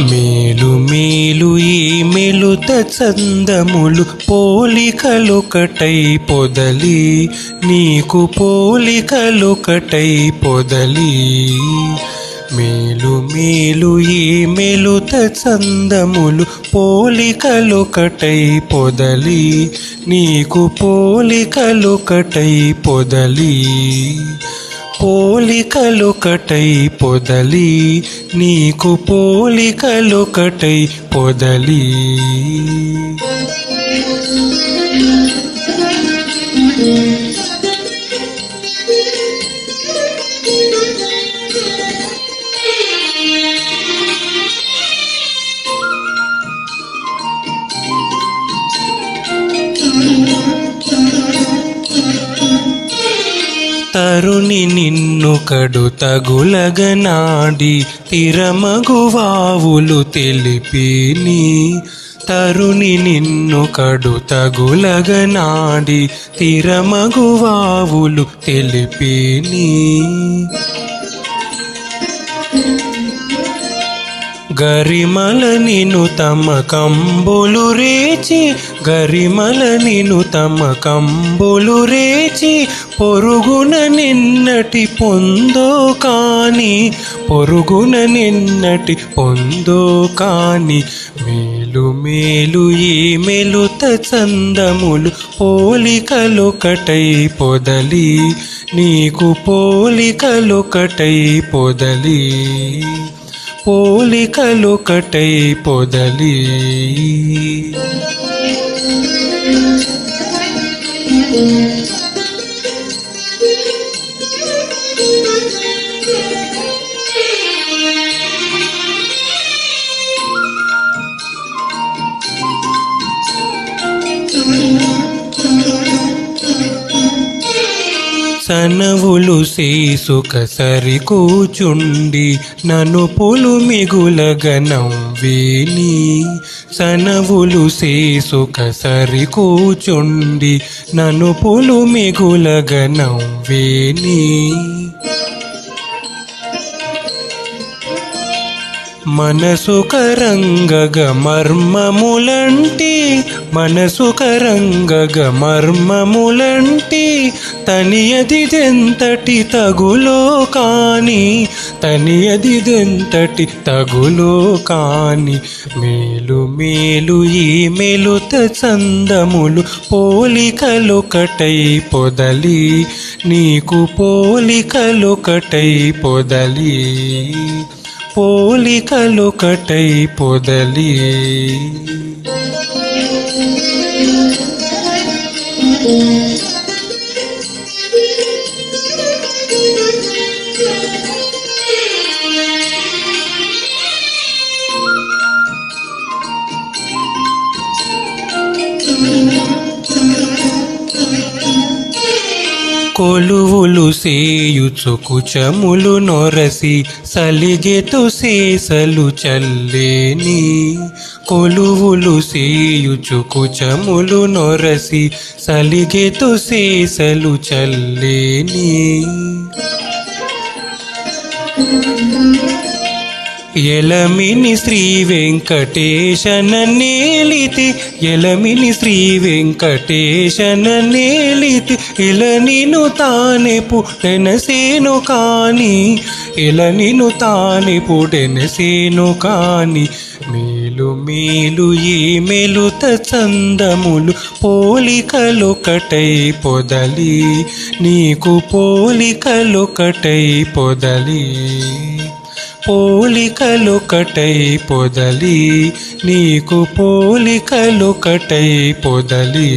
మేలు మేలు ఈ మెలుత చందములు పోలికలొకటై పొదలి నీకు పోలికలొకటై పొదలి. మేలు మేలు ఈ మెలుత చందములు పోలికలొకటై పొదలి నీకు పోలికలొకటై పొదలి. పోలికలొకటై పొదలి నీకు పోలికలొకటై పొదలి. కరుణి నిన్ను కడు తగులగనాడి తిరమగువావులు తెలిపిని. తరుణి నిన్ను కడు తగులగనాడి తిరమగువావులు తెలిపిని. గరిమల నిను తమ కంబులు రేచి గరిమల నిను తమ కంబులు రేచి పొరుగున నిన్నటి పొందో కాని పొరుగున నిన్నటి పొందో కాని మేలు మేలు ఈ మెలుత చందములు పోలికలొకటై పొదలి నీకు పోలికలొకటై పొదలి. పోలికలొకటై పొదలి. సనవులు శీసుక సరి కూచుండి నను పులు మిగులగనవ్వేని సనవులు శీసుక సరి కూచుండి నను పులు మిగులగనవ్వేని మనసు కరంగగ మర్మములంటి మనసు కరంగగ మర్మములంటి తనియదిదెంతటి తగులో కాని తనియదిదెంతటి తగులో కాని మేలు మేలు ఈ మెలుత చందములు పోలికలొకటై పొదలి నీకు పోలికలొకటై పొదలి. పోలికలు కటై పొదలి కొలువులు సేయుచు కుచములు నొరసి సలిగెతు సేసలు చల్లేని. కొలువులు సేయుచు కుచములు నొరసి సలిగెతు సేసలు చల్లేని. ఎలమిని శ్రీ వెంకటేశన నేలితి ఎలమిని శ్రీ వెంకటేశన నేలితి ఇల నిను తానే పుట్టెనసేను కాని ఇల నిను తానే పుట్టెనసేను కాని మేలు మేలు ఈ మెలుత చందములు పోలికలొకటై పొదలి నీకు పోలికలొకటై పొదలి. పోలికలొకటై పొదలి నీకు పోలికలొకటై పొదలి